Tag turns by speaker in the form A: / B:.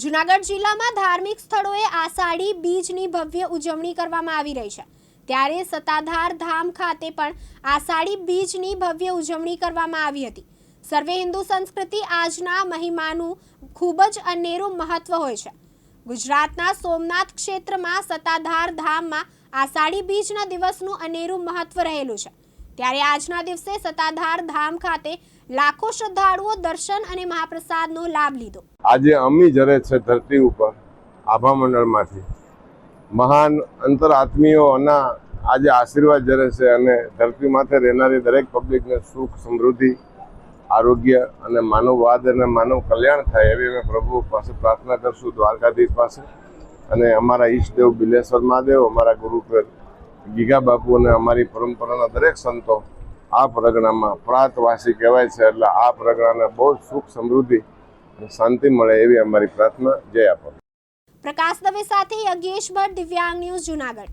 A: જુનાગઢ જિલ્લામાં ધાર્મિક સ્થળોએ આષાઢી બીજની ભવ્ય ઉજવણી કરવામાં આવી રહી છે. ત્યારે સતાધાર ધામ ખાતે પણ આષાઢી બીજની ભવ્ય ઉજવણી કરવામાં આવી હતી. સર્વે હિન્દુ સંસ્કૃતિ આજના મહિમાનું ખૂબ જ અનેરું મહત્વ હોય છે. ગુજરાતના સોમનાથ ક્ષેત્રમાં સતાધાર ધામમાં આષાઢી બીજના દિવસનું અનેરું મહત્વ રહેલું છે. ત્યારે આજના દિવસે સત્તાધાર ધામ ખાતે લાખો શ્રદ્ધાળુઓ દર્શન અને મહાપ્રસાદનો લાભ લીધો.
B: આજે અમી જરે છે ધરતી ઉપર આભા મંડળમાંથી મહાન અંતરાત્મીઓના આજે આશીર્વાદ જરે છે અને ધરતી માથે રહેનારી દરેક પબ્લિકને સુખ, સમૃદ્ધિ, આરોગ્ય અને માનવવાદ અને માનવ કલ્યાણ થાય એવી અમે પ્રભુ પાસે પ્રાર્થના કરશું દ્વારકાધીશ પાસે. અને અમારા ઈષ્ટદેવ બિલેશ્વર મહાદેવ, અમારા ગુરુકુળ ગીગા બાપુ અને અમારી પરંપરાના દરેક સંતો આ પ્રગણામાં પ્રાતવાસી કહેવાય છે. એટલે આ પ્રગણાને બહુ સુખ સમૃદ્ધિ અને શાંતિ મળે એવી અમારી પ્રાર્થના. જય આપો.
A: પ્રકાશ દવે સાથે યજ્ઞેશ ભટ્ટ દિવ્યાંગ ન્યૂઝ જુનાગઢ.